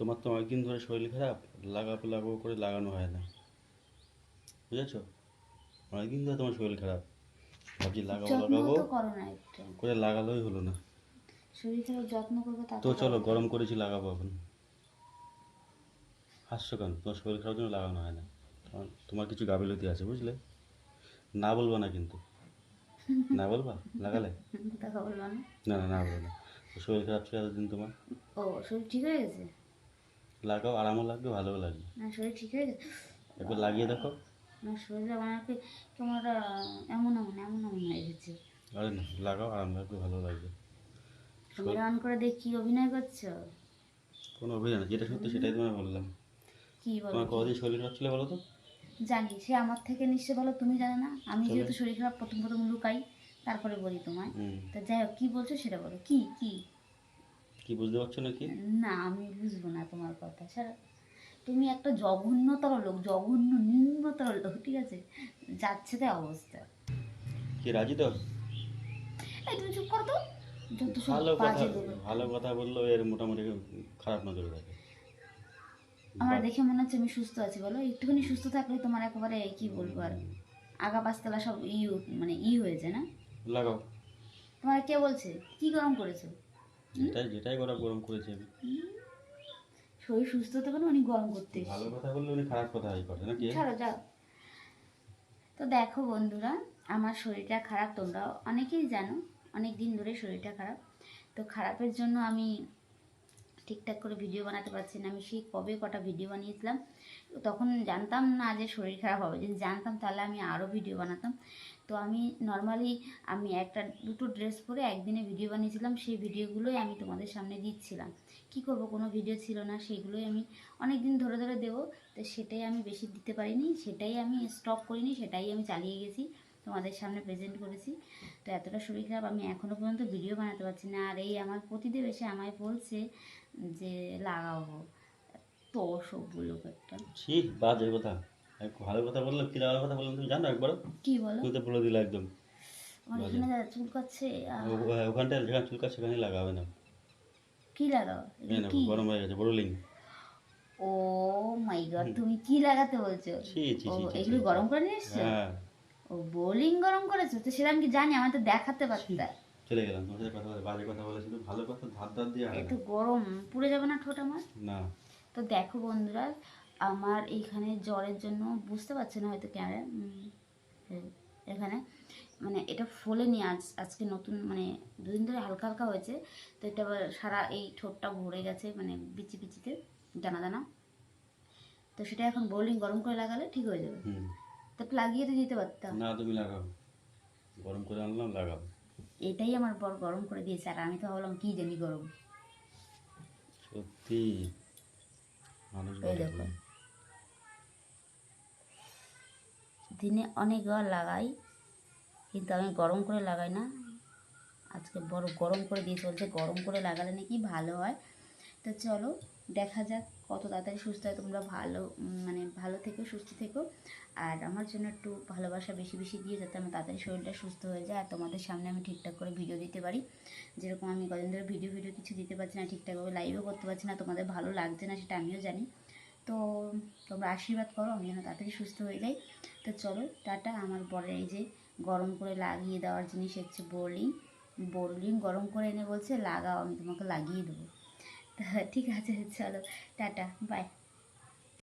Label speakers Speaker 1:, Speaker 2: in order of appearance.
Speaker 1: তোমার তো অনেকদিন ধরে শরীর খারাপ লাগাবো লাগাবো করে লাগানো হয় না। বুঝেছ? অনেকদিন ধরে তোমার শরীর খারাপ। ভাবছি লাগাবো লাগাবো
Speaker 2: করো
Speaker 1: লাগালোই হলো না।
Speaker 2: শরীর খারাপ যত্ন করবে তো
Speaker 1: চলো গরম করেছি লাগাবো এখন। হাসছো কেন? তোমার শরীর খারাপ জন্য লাগানো হয় না। তোমার- কিছু গাফিলতি আছে বুঝলে? না বলব না কিন্তু। না বলবা? লাগালে?
Speaker 2: না।
Speaker 1: না না না বলব না। শরীর খারাপ ছিল এতদিন তোমার?
Speaker 2: ও শরীর ঠিক হয়ে গেছে?
Speaker 1: লাগাও আরামও লাগবে ভালোও লাগবে।
Speaker 2: না শরীর ঠিক হয়ে গেছে?
Speaker 1: একবার লাগিয়ে দেখো।
Speaker 2: না শরীর আমাকে একটা এমন এমন এমন এমন হয়ে গেছে।
Speaker 1: আরে না লাগাও আরাম লাগবে ভালো লাগবে।
Speaker 2: ক্যামেরা অন করে দেখি অভিনয় করছ?
Speaker 1: কোনো না যেটা সত্যি সেটাই তোমায় বললাম।
Speaker 2: কি বলো?
Speaker 1: তোমার কদিন শরীর খারাপ ছিল বলো তো?
Speaker 2: জানি সে আমার থেকে নিশ্চয় ভালো তুমি জানো না। আমি যেহেতু শরীর খারাপ প্রথম প্রথম লুকাই তারপরে বলি তোমায়। তা যাই হোক কি বলছো সেটা বলো। কি কি?
Speaker 1: কি বুঝতে পারছ নাকি?
Speaker 2: না আমি বুঝব না তোমার কথা। সারা তুমি একটা জঘন্যতর লোক জঘন্য নিম্নতর লোক ঠিক আছে? যাচ্ছে তাই অবস্থা।
Speaker 1: কি রাজি তো?
Speaker 2: এই তুমি চুপ করো তো। যত সব
Speaker 1: ভালো কথা
Speaker 2: বাজে লোক।
Speaker 1: ভালো কথা বললেও এর মোটামুটি খারাপ নজরে থাকে
Speaker 2: আমার দেখে মনে হচ্ছে আমি সুস্থ আছি বলো? একটুখানি সুস্থ থাকলে তোমার একেবারে কি বলব আর? আগা পাঁচতলা সব ই মানে ই হয়েছে না?
Speaker 1: লাগাও।
Speaker 2: তোমার কে বলছে? কি গরম করেছ?
Speaker 1: যেটাই যেটাই গরম গরম করেছি আমি।
Speaker 2: শরীর সুস্থ থাকবে না উনি গরম করতে।
Speaker 1: ভালো কথা বললে উনি খারাপ কথা এই করে নাকি?
Speaker 2: ছাড়ো যাও। তো দেখো বন্ধুরা আমার শরীরটা খারাপ তোমরা অনেকেই জানো অনেক দিন ধরে শরীরটা খারাপ। তো খারাপের জন্য আমি ঠিকঠাক করে ভিডিও বানাতে পারছি না। আমি সেই কবে কটা ভিডিও বানিয়েছিলাম তখন জানতাম না যে শরীর খারাপ হবে। যদি জানতাম তাহলে আমি আরও ভিডিও বানাতাম। তো আমি নর্মালি আমি একটা, দুটো ড্রেস পরে একদিনে ভিডিও বানিয়েছিলাম, সেই ভিডিওগুলোই আমি তোমাদের সামনে দিচ্ছিলাম। কি করব, কোনো ভিডিও ছিল না, সেইগুলোই আমি অনেক দিন ধরে ধরে দেবো, তো সেটাই আমি বেশি দিতে পারিনি, সেটাই আমি স্টপ করিনি, সেটাই আমি চালিয়ে গেছি, তোমাদের সামনে প্রেজেন্ট করেছি। তো এতটা শরীর খারাপ, আমি এখনও পর্যন্ত ভিডিও বানাতে পারছি না, আর এই আমার প্রতিদেব এসে আমায় বলছে যে লাগাবো তো লোক একটা।
Speaker 1: ছি, বাজে কথা। ভালো কথা বললাম কি ভালো কথা বললাম তুমি জানো একবার
Speaker 2: কি বলো?
Speaker 1: তুমি তো বলে দিলে একদম।
Speaker 2: আমার এখানে যা চুলকাচ্ছে আহ,
Speaker 1: ও- ও- ওখানটায় যেখানে চুলকা সেখানে লাগাবে না।
Speaker 2: কি লাগাও? কি?
Speaker 1: গরম হয়ে গেছে বড়লিং
Speaker 2: ও মাই গড তুমি কি লাগাতে বলছো? এগুলো গরম করে নিয়ে এসছো?
Speaker 1: হ্যাঁ।
Speaker 2: ও বোলিং গরম করেছ? তো সেটা আমি কি জানি আমার তো দেখাতে পারতে।
Speaker 1: চলে গেলাম তোমার সাথে কথা বলে বাজে কথা বলে শুধু ভালো কথা ধার ধার দিয়ে
Speaker 2: এ
Speaker 1: হয়
Speaker 2: গরম পুড়ে যাবে না ঠোঁট আমার?
Speaker 1: না।
Speaker 2: তো দেখো বন্ধুরা আমার এইখানে জ্বরের জন্য বুঝতে পারছে না হয়তো ক্যামেরা এখানে মানে এটা ফোলেনি আজ আজকে নতুন মানে দুদিন ধরে হালকা হালকা হয়েছে তো এটা আবার সারা এই ঠোঁটটা ভরে গেছে মানে বিচি বিচিতে দানা দানা। তো সেটা এখন বোলিং গরম করে লাগালে ঠিক হয়ে যাবে। তো লাগিয়ে তো দিতে পারতাম।
Speaker 1: না তুমি লাগাও। গরম করে আনলাম লাগাও।
Speaker 2: এটাই আমার বর গরম করে দিয়েছে আর আমি তো ভাবলাম কি জানি গরম।
Speaker 1: সত্যি। মানুষ
Speaker 2: এই
Speaker 1: ভালো
Speaker 2: দেখো।
Speaker 1: না।
Speaker 2: দিনে অনেকবার লাগাই, কিন্তু আমি গরম করে লাগাই না। আজকে বড় গরম করে দিয়ে চলছে, গরম করে লাগালে নাকি ভালো হয়। তো চলো, দেখা যাক কত তাড়াতাড়ি সুস্থ হয়, তোমরা ভালো মানে ভালো থেকো, সুস্থ থেকো। আর আমার জন্য একটু ভালোবাসা বেশি বেশি দিয়ে যাতে আমার তাড়াতাড়ি শরীরটা সুস্থ হয়ে যায়। আর তোমাদের সামনে আমি ঠিকঠাক করে ভিডিও দিতে পারি। যেরকম আমি কদিন ধরে ভিডিও ভিডিও কিছু দিতে পারছি না, ঠিকঠাকভাবে লাইভও করতে পারছি না, তোমাদের ভালো লাগছে না সেটা আমিও জানি। তো তোমরা আশীর্বাদ করো, আমি যেন তাড়াতাড়ি সুস্থ হয়ে যাই। তো চলো, টাটা। আমার বরের এই যে গরম করে লাগিয়ে দেওয়ার জিনিস হচ্ছে বোরলিং বোরলিং গরম করে এনে বলছে, লাগাও, আমি তোমাকে লাগিয়ে দেবো। ঠিক আছে, চলো, টাটা বাই